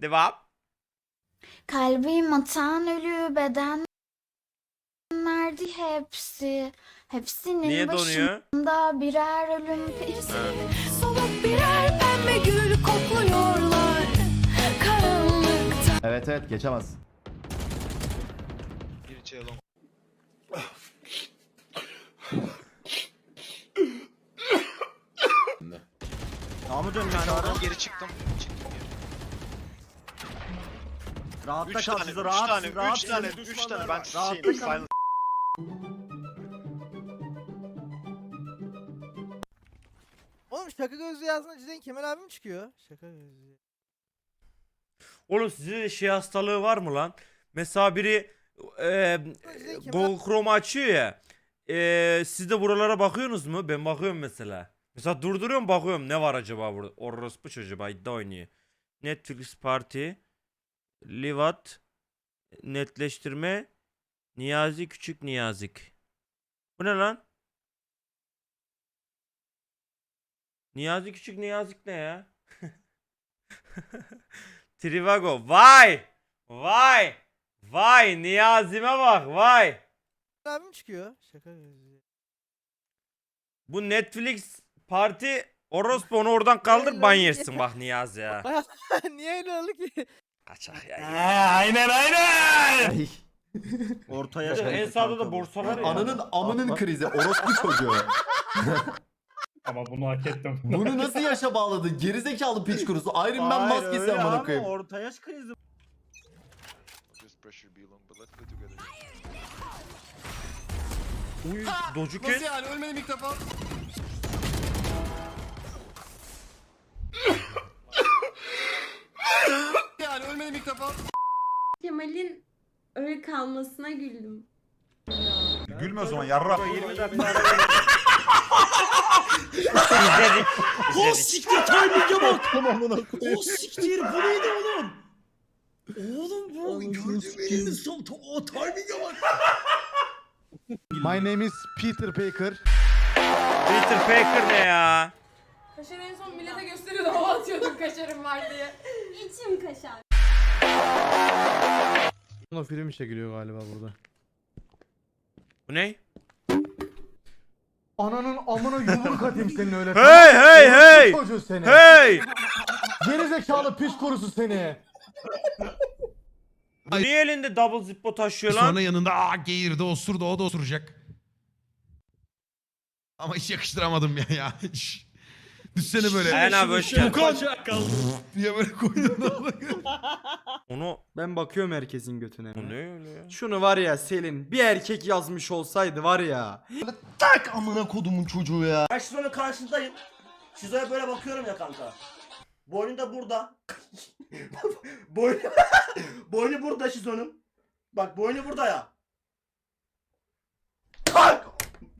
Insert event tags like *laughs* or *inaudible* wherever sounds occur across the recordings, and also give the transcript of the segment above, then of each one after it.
Devam. Kalbim atan ölü beden verdi hepsi. Hepsinin Niye donuyor? başında birer ölüm perisi. Soluk birer pembe gül kokluyorlar Karanlıkta Evet evet geçemez. Namı dön yani oradan. geri çıktım. Çıktım geri. Rahatta 3 kal tane, sizi 3 rahat tane, rahat 3 tane, 3 tane. Ben şeyim, silent. Oğlum şaka gözlü yazdığında cidden Kemal abi mi çıkıyor? Şaka gözlü. Oğlum sizde şey hastalığı var mı lan? Mesela biri e, Google Chrome açıyor ya. E, siz de buralara bakıyorsunuz mu? Ben bakıyorum mesela. Mesela durduruyorum bakıyorum ne var acaba burada? Orospu çocuğu iddia oynuyor. Netflix Party Livat Netleştirme Niyazi Küçük Niyazik. Bu ne lan? Niyazi Küçük Niyazik ne ya? *laughs* Trivago. Vay! Vay! Vay Niyazime bak vay. Kemal abi mi çıkıyor? Şaka. Bu Netflix parti orospu onu oradan kaldır ban yersin bak Niyazi ya. *laughs* Niye öyle oldu ki? Kaçak ya. aynen aynen. Ortaya en sağda da borsa var ya. Ananın amının krizi orospu çocuğu. *laughs* Ama bunu hak ettim. Bunu nasıl yaşa bağladın? Gerizekalı piç kurusu. Iron Man Hayır, maskesi öyle amına abi, koyayım. Orta yaş krizi. Uy Dojuken. yani ölmedim ilk defa. Kemal'in öyle kalmasına güldüm. Gülme o zaman yarra. 20 dakika İzledik. Siktir timing'e bak. O siktir bu neydi oğlum? Oğlum bu gördüğüm elini son o timing'e bak. My name is Peter Baker. Peter Parker ne ya? Kaşar en son millete gösteriyordu *laughs* hava atıyordum kaşarım var diye İçim kaşar. O film çekiliyor galiba burada. Bu ne? Ananın amına yumruk atayım senin öyle. *laughs* Hey hey hey! Çocuğu seni. Hey! Gerizekalı piç kurusu seni. Bu niye elinde double zippo taşıyor lan? Sonra yanında aa geğirdi osurdu o da osuracak. Ama hiç yakıştıramadım ya ya. Hiç. Düşsene böyle. Aynen abi hoş geldin. diye böyle koydun. *laughs* Onu Ben bakıyorum herkesin götüne. bu ne öyle ya? Şunu var ya Selin bir erkek yazmış olsaydı var ya. Tak amına kodumun çocuğu ya. Ben Şizo'nun karşısındayım. Şizo'ya böyle bakıyorum ya kanka. Boynu da burada. *laughs* boynu, *laughs* boynu burada Şizo'nun. Bak boynu burada ya. Tak!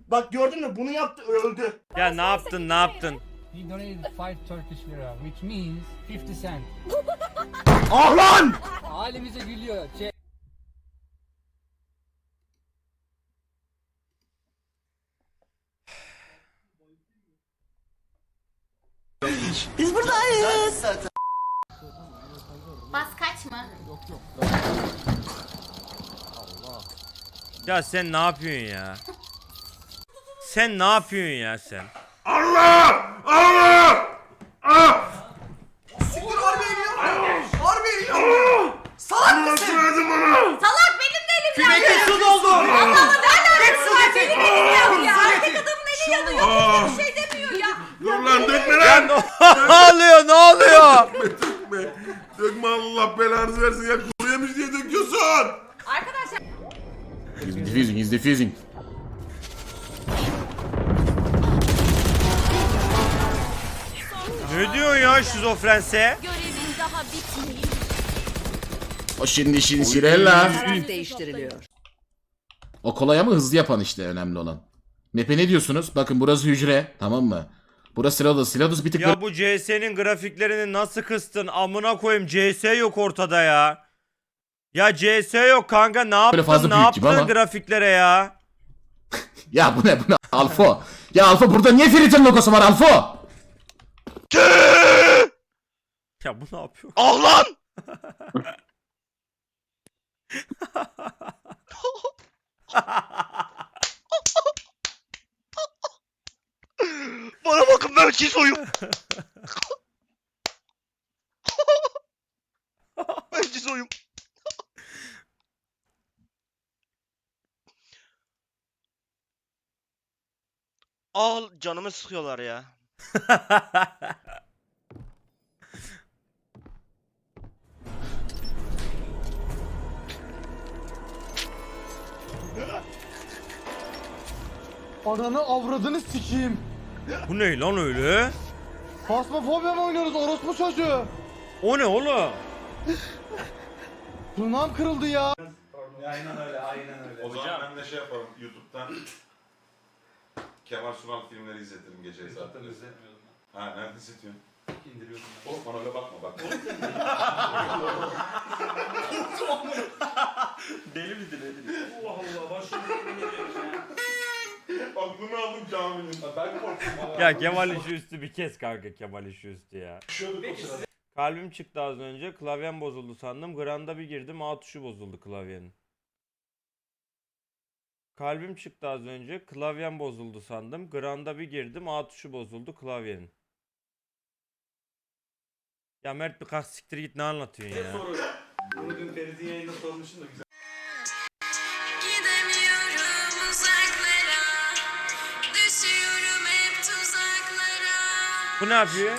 Bak gördün mü bunu yaptı öldü. Ya ne yaptın ne yaptın? He donated 5 Turkish lira, which means 50 cent. *laughs* Ah lan! Halimize gülüyor. Bas kaçma. Ya sen ne yapıyorsun ya? Sen ne yapıyorsun ya sen? Salak benim de elim yandı. Peki su doldu. Allah'ım nereden var benim elim yandı ya. Erkek adamın eli yanıyor. Kimse bir şey demiyor ya. Ya ne oluyor ne oluyor? Dökme Allah belanızı versin ya kuru yemiş diye döküyorsun. Arkadaşlar He's defusing, he's defusing. Ne diyorsun ya şizofrense? görevin daha bitmedi. O şimdi şimdi Sirella. değiştiriliyor. O kolay ama hızlı yapan işte önemli olan. Map'e ne diyorsunuz? Bakın burası hücre tamam mı? Burası Siladus. Siladus bir tık Ya bu CS'nin grafiklerini nasıl kıstın? Amına koyayım CS yok ortada ya. Ya CS yok kanka ne yaptın? fazla ne büyük gibi yaptın ama. grafiklere ya? *laughs* Ya bu ne bu ne? Alfo. Ya Alfo burada niye Ferit'in logosu var Alfo? Ya bu ne yapıyor? Ah lan! Bana bakın ben Cizo'yum. ben Cizo'yum. Al canımı sıkıyorlar ya. *laughs* Ananı avradını sikeyim. Bu ne lan öyle? Fasmofobya mı oynuyoruz orospu çocuğu? O ne oğlum? Turnam kırıldı ya. O zaman ben de şey yaparım YouTube'dan Kemal Sunal filmleri izletirim gece zaten. izletmiyordum. Ha nerede izletiyorsun? İndiriyordum ben. Oğlum bana öyle bakma bak. *laughs* Deli midir deli? Aklını aldım caminin. Ben korktum Ya Kemal işi üstü bir kez kanka Kemal işi üstü ya. Kalbim çıktı az önce. Klavyem bozuldu sandım. Granda bir girdim. A tuşu bozuldu klavyenin. Kalbim çıktı az önce. Klavyem bozuldu sandım. Granda bir girdim. A tuşu bozuldu klavyenin. Ya Mert bir kalk siktir git ne anlatıyorsun ya? Bunu dün Ferit'in yayında sormuşsun da güzel. Bu ne yapıyor?